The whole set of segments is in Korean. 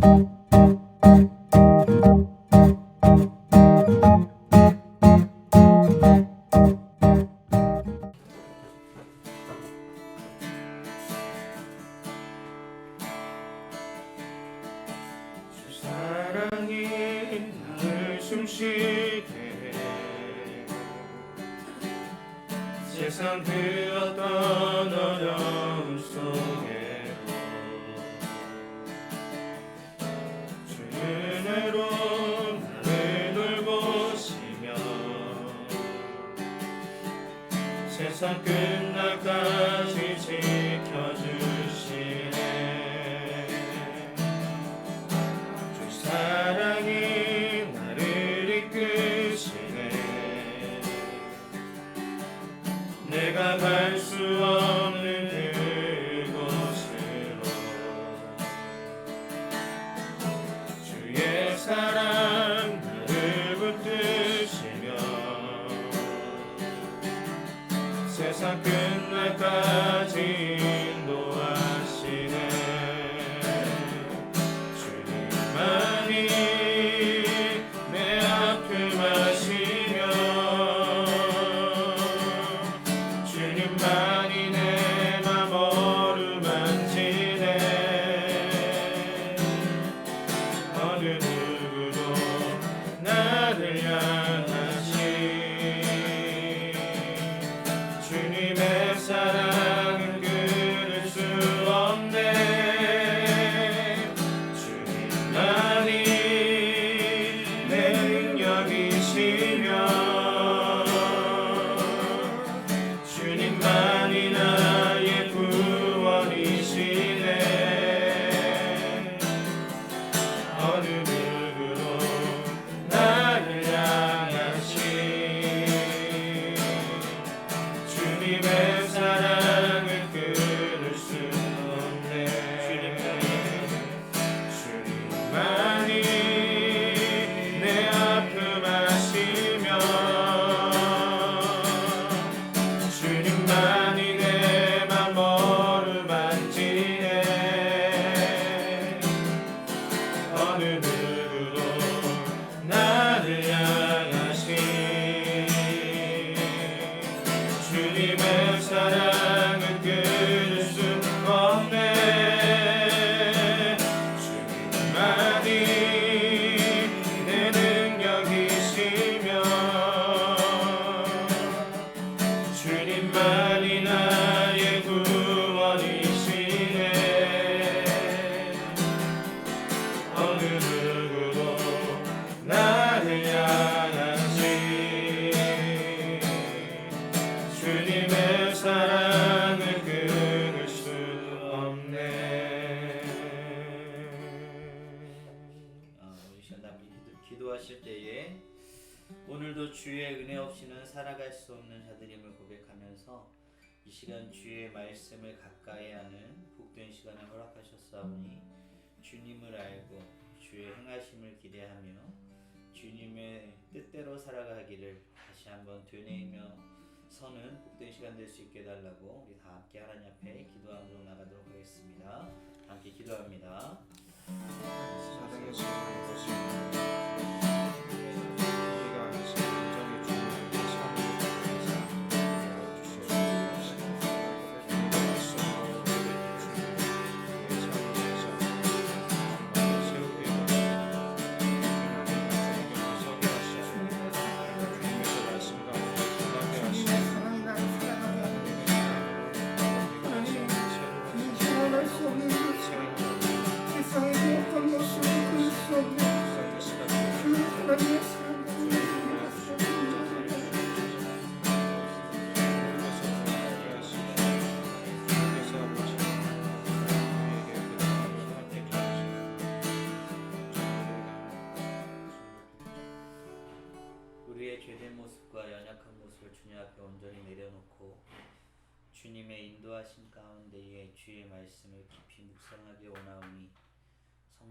주 세상 끝날까지 지켜 수 없는 자들임을 고백하면서 이 시간 주의 말씀을 가까이 하는 복된 시간을 허락하셨사오니 주님을 알고 주의 행하심을 기대하며 주님의 뜻대로 살아가기를 다시 한번 되뇌이며 서는 복된 시간 될 수 있게 해달라고 우리 다 함께 하나님 앞에 기도함으로 나가도록 하겠습니다. 함께 기도합니다. 시간을 보시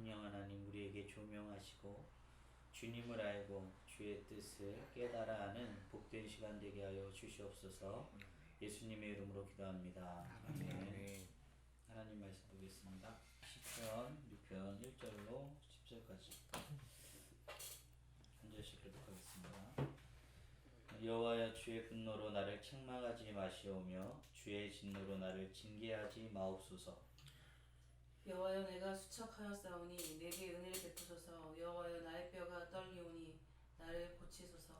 성령 하나님 우리에게 조명하시고 주님을 알고 주의 뜻을 깨달아 아는 복된 시간 되게 하여 주시옵소서 예수님의 이름으로 기도합니다. 아멘. 하나님 말씀 보겠습니다. 10편 6편 1절로 10절까지 한 절씩 교독하겠습니다. 여호와여 주의 분노로 나를 책망하지 마시오며 주의 진노로 나를 징계하지 마옵소서. 여호와여 내가 수척하였사오니 내게 은혜를 베푸소서 여호와여 나의 뼈가 떨리오니 나를 고치소서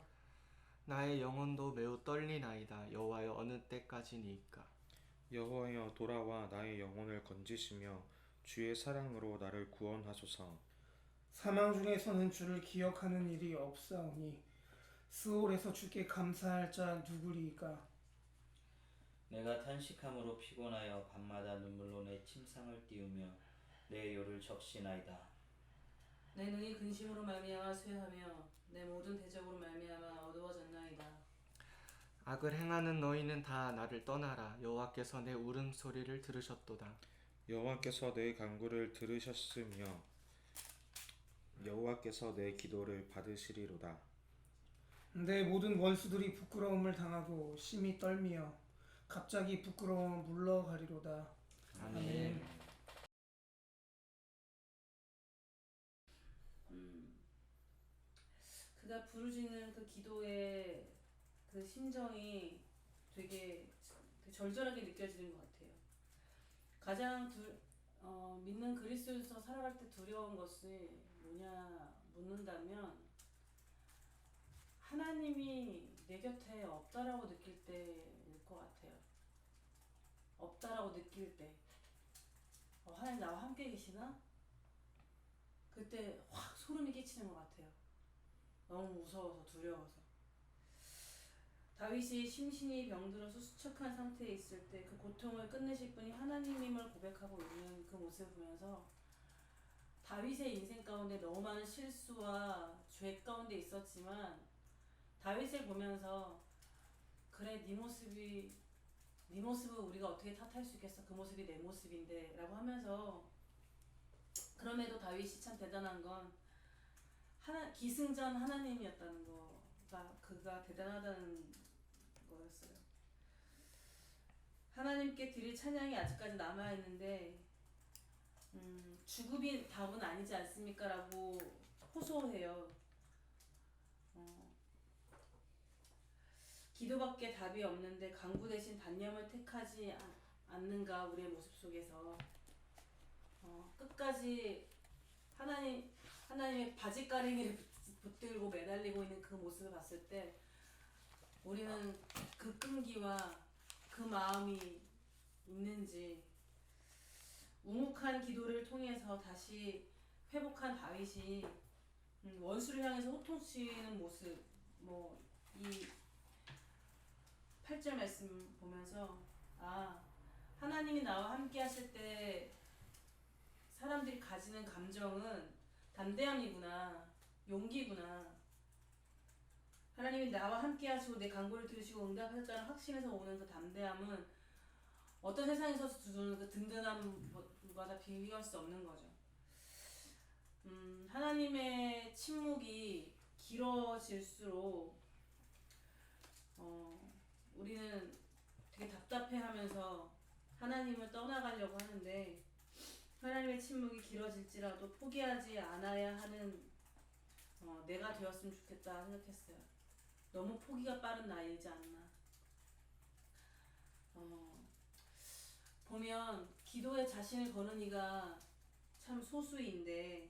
나의 영혼도 매우 떨리나이다. 여호와여 어느 때까지니까? 여호와여 돌아와 나의 영혼을 건지시며 주의 사랑으로 나를 구원하소서. 사망 중에서는 주를 기억하는 일이 없사오니 스올에서 주께 감사할 자 누구리이까 내가 탄식함으로 피곤하여 밤마다 눈물로 내 침상을 띄우며 내 요를 적시나이다. 내 눈이 근심으로 말미암아 쇠하며 내 모든 대적으로 말미암아 어두워졌나이다 악을 행하는 너희는 다 나를 떠나라. 여호와께서 내 울음 소리를 들으셨도다. 여호와께서 내 간구를 들으셨으며 여호와께서 내 기도를 받으시리로다. 내 모든 원수들이 부끄러움을 당하고 심히 떨미어 갑자기 부끄러움 물러가리로다 아멘. 음, 그가 부르짖는 그 기도의 그 심정이 되게 그 절절하게 느껴지는 것 같아요. 가장 두, 어, 믿는 그리스도에서 살아갈 때 두려운 것이 뭐냐 묻는다면 하나님이 내 곁에 없다라고 느낄 때일 것 같아요. 느낄 때. 어, 하나님 나와 함께 계시나? 그때 확 소름이 끼치는 것 같아요. 너무 무서워서 두려워서. 다윗이 심신이 병들어서 수척한 상태에 있을 때 그 고통을 끝내실 분이 하나님임을 고백하고 있는 그 모습을 보면서 다윗의 인생 가운데 너무 많은 실수와 죄 가운데 있었지만 다윗을 보면서 그래 네 모습이 네 모습을 우리가 어떻게 탓할 수 있겠어 그 모습이 내 모습인데 라고 하면서 그럼에도 다윗이 참 대단한 건 하나 기승전 하나님이었다는 거가 그가 대단하다는 거였어요. 하나님께 드릴 찬양이 아직까지 남아 있는데 음, 죽음이 답은 아니지 않습니까 라고 호소해요. 어, 기도밖에 답이 없는데 강구 대신 단념을 택하지 않- 않는가 우리의 모습 속에서. 어, 끝까지 하나님 하나님의 바지가랭이를 붙- 붙들고 매달리고 있는 그 모습을 봤을 때 우리는 그 끈기와 그 마음이 있는지 우묵한 기도를 통해서 다시 회복한 다윗이 음, 원수를 향해서 호통치는 모습 뭐이 8절 말씀 보면서 아 하나님이 나와 함께 하실 때 사람들이 가지는 감정은 담대함이구나 용기구나 하나님이 나와 함께 하시고 내 간구를 들으시고 응답하셨다는 확신에서 오는 그 담대함은 어떤 세상에서 주는 그 든든함과 다 비교할 수 없는 거죠. 음, 하나님의 침묵이 길어질수록 어, 우리는 되게 답답해하면서 하나님을 떠나가려고 하는데 하나님의 침묵이 길어질지라도 포기하지 않아야 하는 어, 내가 되었으면 좋겠다 생각했어요. 너무 포기가 빠른 나이지 않나. 어, 보면 기도에 자신을 거는 이가 참 소수인데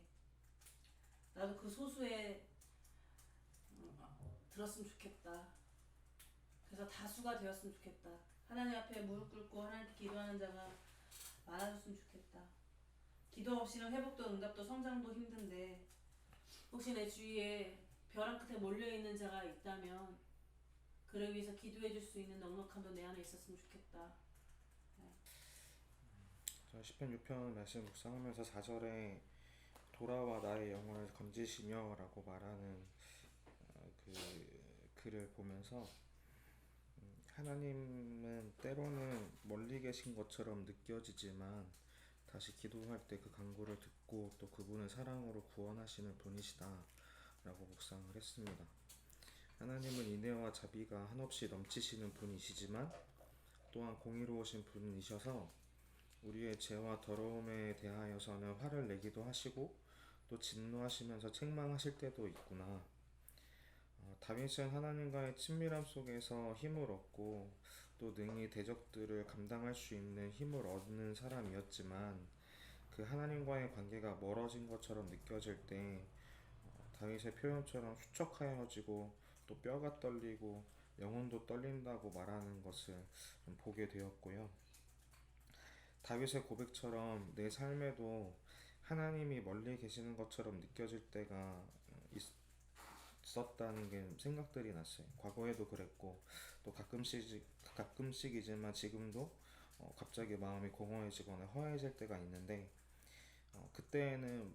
나도 그 소수에 어, 들었으면 좋겠다. 그래서 다수가 되었으면 좋겠다. 하나님 앞에 무릎 꿇고 하나님께 기도하는 자가 많아졌으면 좋겠다. 기도 없이는 회복도 응답도 성장도 힘든데 혹시 내 주위에 벼랑 끝에 몰려 있는 자가 있다면 그를 위해서 기도해 줄 수 있는 넉넉함도 내 안에 있었으면 좋겠다. 자, 시편 6편 말씀 묵상하면서 4절에 돌아와 나의 영혼을 건지시며 라고 말하는 어, 그 글을 보면서 음, 하나님은 때로는 멀리 계신 것처럼 느껴지지만 다시 기도할 때그 간구를 듣고 또 그분을 사랑으로 구원하시는 분이시다 라고 묵상을 했습니다. 하나님은 인애와 자비가 한없이 넘치시는 분이시지만 또한 공의로우신 분이셔서 우리의 죄와 더러움에 대하여서는 화를 내기도 하시고 또 진노하시면서 책망하실 때도 있구나. 어, 다윗은 하나님과의 친밀함 속에서 힘을 얻고 또 능히 대적들을 감당할 수 있는 힘을 얻는 사람이었지만 그 하나님과의 관계가 멀어진 것처럼 느껴질 때 어, 다윗의 표현처럼 수척하여지고 또 뼈가 떨리고 영혼도 떨린다고 말하는 것을 좀 보게 되었고요. 다윗의 고백처럼 내 삶에도 하나님이 멀리 계시는 것처럼 느껴질 때가 있 었다는 게 생각들이 났어요. 과거에도 그랬고 또 가끔씩 가끔씩이지만 지금도 어, 갑자기 마음이 공허해지거나 허해질 때가 있는데 어, 그때는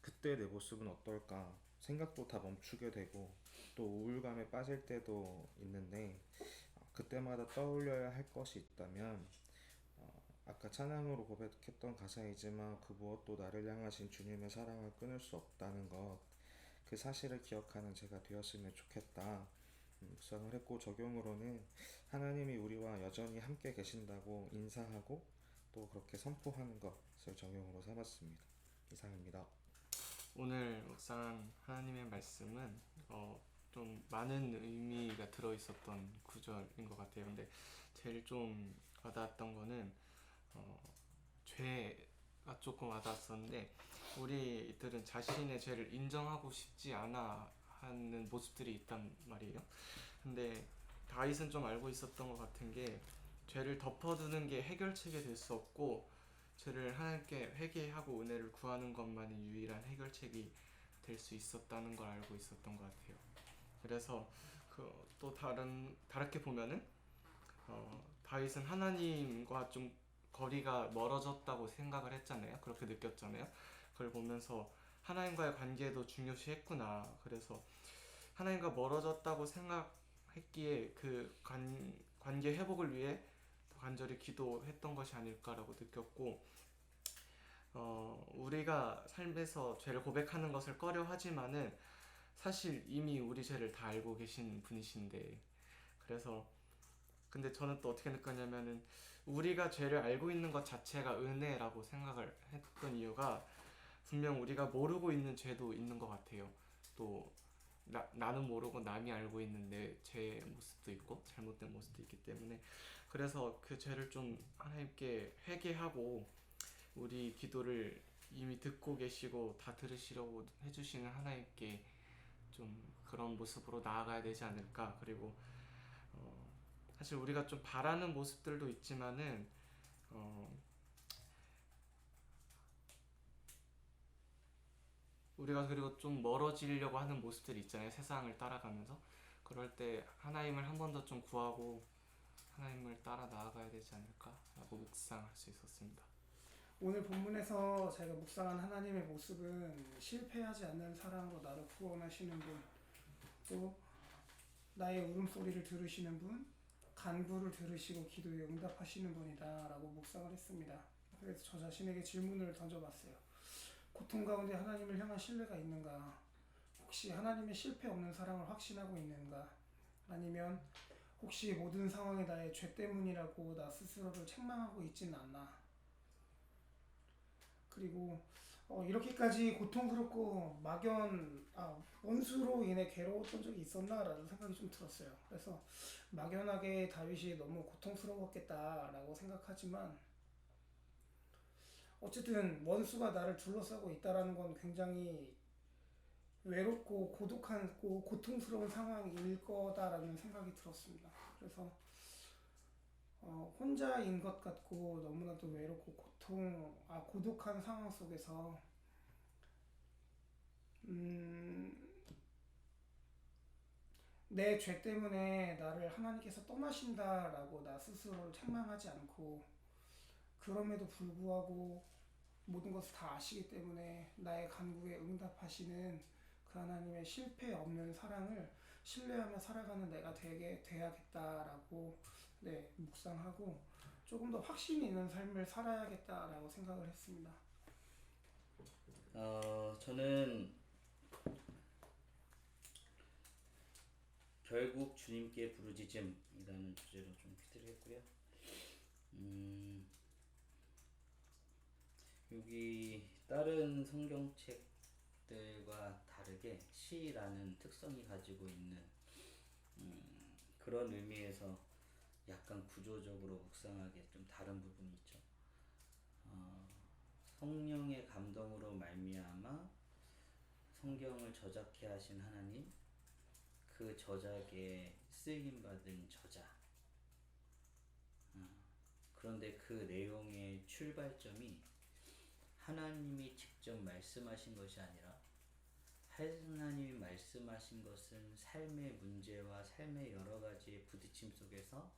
그때 내 모습은 어떨까 생각도 다 멈추게 되고 또 우울감에 빠질 때도 있는데 어, 그때마다 떠올려야 할 것이 있다면 어, 아까 찬양으로 고백했던 가사이지만 그 무엇도 나를 향하신 주님의 사랑을 끊을 수 없다는 것 그 사실을 기억하는 제가 되었으면 좋겠다 음, 묵상을 했고 적용으로는 하나님이 우리와 여전히 함께 계신다고 인사하고 또 그렇게 선포하는 것을 적용으로 삼았습니다. 이상입니다. 오늘 묵상한 하나님의 말씀은 어, 좀 많은 의미가 들어 있었던 구절인 것 같아요. 근데 제일 좀 와닿았던 거는 어, 죄가 조금 와닿았었는데 우리들은 자신의 죄를 인정하고 싶지 않아 하는 모습들이 있단 말이에요. 근데 다윗은 좀 알고 있었던 것 같은 게 죄를 덮어두는 게 해결책이 될 수 없고 죄를 하나님께 회개하고 은혜를 구하는 것만이 유일한 해결책이 될 수 있었다는 걸 알고 있었던 것 같아요. 그래서 그 또 다른 다르게 보면은 어, 다윗은 하나님과 좀 거리가 멀어졌다고 생각을 했잖아요. 그렇게 느꼈잖아요. 그걸 보면서 하나님과의 관계도 중요시했구나. 그래서 하나님과 멀어졌다고 생각했기에 그 관, 관계 회복을 위해 간절히 기도했던 것이 아닐까라고 느꼈고 어, 우리가 삶에서 죄를 고백하는 것을 꺼려 하지만은 사실 이미 우리 죄를 다 알고 계신 분이신데 그래서 근데 저는 또 어떻게 느꼈냐면은 우리가 죄를 알고 있는 것 자체가 은혜라고 생각을 했던 이유가 분명 우리가 모르고 있는 죄도 있는 것 같아요. 또 나, 나는 모르고 남이 알고 있는 내 죄의 모습도 있고 잘못된 모습도 있기 때문에 그래서 그 죄를 좀 하나님께 회개하고 우리 기도를 이미 듣고 계시고 다 들으시려고 해주시는 하나님께 좀 그런 모습으로 나아가야 되지 않을까 그리고 어, 사실 우리가 좀 바라는 모습들도 있지만은 어, 우리가 그리고 좀 멀어지려고 하는 모습들이 있잖아요 세상을 따라가면서 그럴 때 하나님을 한 번 더 좀 구하고 하나님을 따라 나아가야 되지 않을까라고 묵상할 수 있었습니다. 오늘 본문에서 제가 묵상한 하나님의 모습은 실패하지 않는 사랑으로 나를 구원하시는 분, 또 나의 울음소리를 들으시는 분, 간구를 들으시고 기도에 응답하시는 분이다라고 묵상을 했습니다. 그래서 저 자신에게 질문을 던져봤어요. 고통 가운데 하나님을 향한 신뢰가 있는가? 혹시 하나님의 실패 없는 사랑을 확신하고 있는가? 아니면 혹시 모든 상황이 나의 죄 때문이라고 나 스스로를 책망하고 있지는 않나? 그리고 어, 이렇게까지 고통스럽고 막연 아, 원수로 인해 괴로웠던 적이 있었나라는 생각이 좀 들었어요. 그래서 막연하게 다윗이 너무 고통스러웠겠다라고 생각하지만 어쨌든 원수가 나를 둘러싸고 있다라는 건 굉장히 외롭고 고독하고 고통스러운 상황일 거다라는 생각이 들었습니다. 그래서 어, 혼자인 것 같고 너무나도 외롭고 고통, 아 고독한 상황 속에서 음, 내 죄 때문에 나를 하나님께서 떠나신다라고 나 스스로를 책망하지 않고 그럼에도 불구하고 모든 것을 다 아시기 때문에 나의 간구에 응답하시는 그 하나님의 실패 없는 사랑을 신뢰하며 살아가는 내가 되게 돼야겠다라고 네 묵상하고 조금 더 확신이 있는 삶을 살아야겠다라고 생각을 했습니다. 어, 저는 결국 주님께 부르짖음이라는 주제로 좀 퀴즈를 했고요. 음, 여기 다른 성경책 것들과 다르게 시라는 특성이 가지고 있는 음, 그런 의미에서 약간 구조적으로 묵상하기에 좀 다른 부분이 있죠. 어, 성령의 감동으로 말미암아 성경을 저작해 하신 하나님, 그 저작에 쓰임 받은 저자. 어, 그런데 그 내용의 출발점이 하나님이 직접 말씀하신 것이 아니라 하나님이 말씀하신 것은 삶의 문제와 삶의 여러 가지의 부딪힘 속에서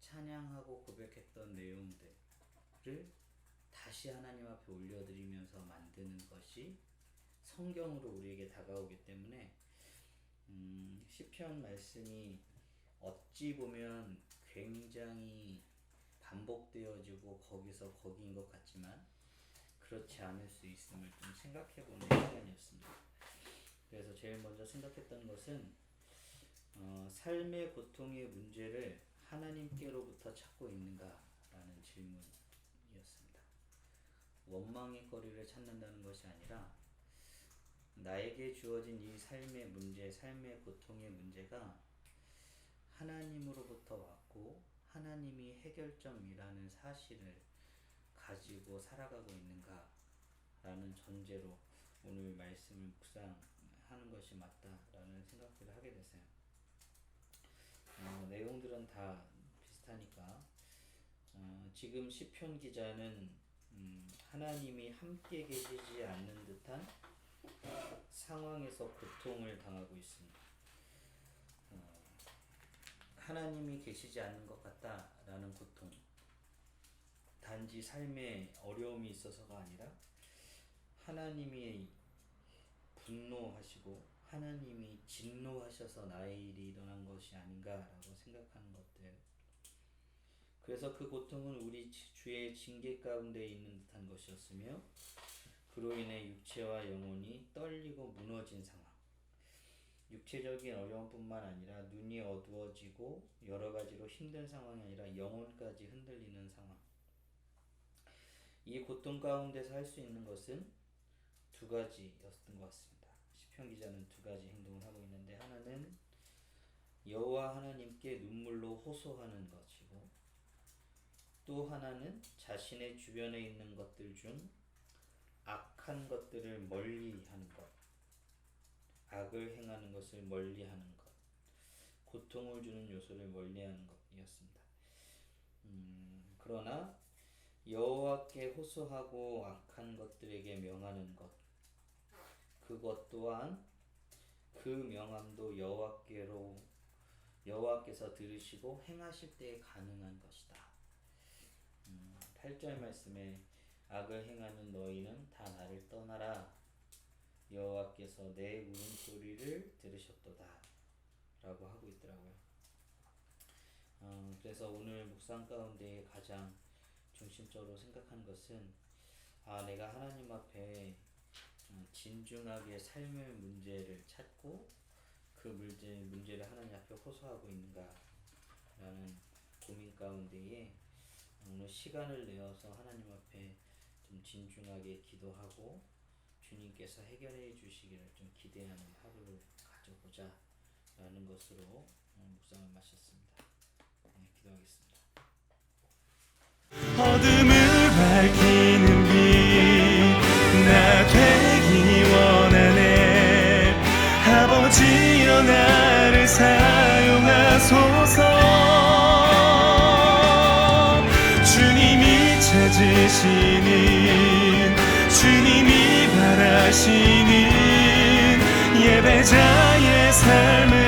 찬양하고 고백했던 내용들을 다시 하나님 앞에 올려드리면서 만드는 것이 성경으로 우리에게 다가오기 때문에 음, 시편 말씀이 어찌 보면 굉장히 반복되어지고 거기서 거기인 것 같지만 그렇지 않을 수 있음을 좀 생각해보는 시간이었습니다. 그래서 제일 먼저 생각했던 것은 어, 삶의 고통의 문제를 하나님께로부터 찾고 있는가라는 질문이었습니다. 원망의 거리를 찾는다는 것이 아니라 나에게 주어진 이 삶의 문제, 삶의 고통의 문제가 하나님으로부터 왔고 하나님이 해결점이라는 사실을 가지고 살아가고 있는가라는 전제로 오늘 말씀을 묵상하는 것이 맞다라는 생각들을 하게 됐어요. 어, 내용들은 다 비슷하니까 어, 지금 시편 기자는 음, 하나님이 함께 계시지 않는 듯한 상황에서 고통을 당하고 있습니다. 어, 하나님이 계시지 않는 것 같다라는 고통. 단지 삶에 어려움이 있어서가 아니라 하나님이 분노하시고 하나님이 진노하셔서 나의 일이 일어난 것이 아닌가라고 생각하는 것들. 그래서 그 고통은 우리 주의 징계 가운데 있는 듯한 것이었으며 그로 인해 육체와 영혼이 떨리고 무너진 상황. 육체적인 어려움뿐만 아니라 눈이 어두워지고 여러 가지로 힘든 상황이 아니라 영혼까지 흔들리는 상황. 이 고통 가운데서 할 수 있는 것은 두 가지였던 것 같습니다. 시편 기자는 두 가지 행동을 하고 있는데 하나는 여호와 하나님께 눈물로 호소하는 것이고 또 하나는 자신의 주변에 있는 것들 중 악한 것들을 멀리 하는 것, 악을 행하는 것을 멀리 하는 것, 고통을 주는 요소를 멀리 하는 것이었습니다. 음, 그러나 여호와께 호소하고 악한 것들에게 명하는 것, 그것 또한 그 명함도 여호와께로 여호와께서 들으시고 행하실 때 가능한 것이다. 음, 8절 말씀에 악을 행하는 너희는 다 나를 떠나라. 여호와께서 내 울음소리를 들으셨도다. 라고 하고 있더라고요. 어, 그래서 오늘 묵상 가운데 가장 중심적으로 생각한 것은 아 내가 하나님 앞에 어, 진중하게 삶의 문제를 찾고 그 문제, 문제를 하나님 앞에 호소하고 있는가라는 고민 가운데에 오늘 시간을 내어서 하나님 앞에 좀 진중하게 기도하고 주님께서 해결해 주시기를 좀 기대하는 하루를 가져보자 라는 것으로 묵상을 마쳤습니다. 네, 기도하겠습니다. 밝히는 빛 나 되기 원하네. 아버지여 나를 사용하소서. 주님이 찾으시는 주님이 바라시는 예배자의 삶을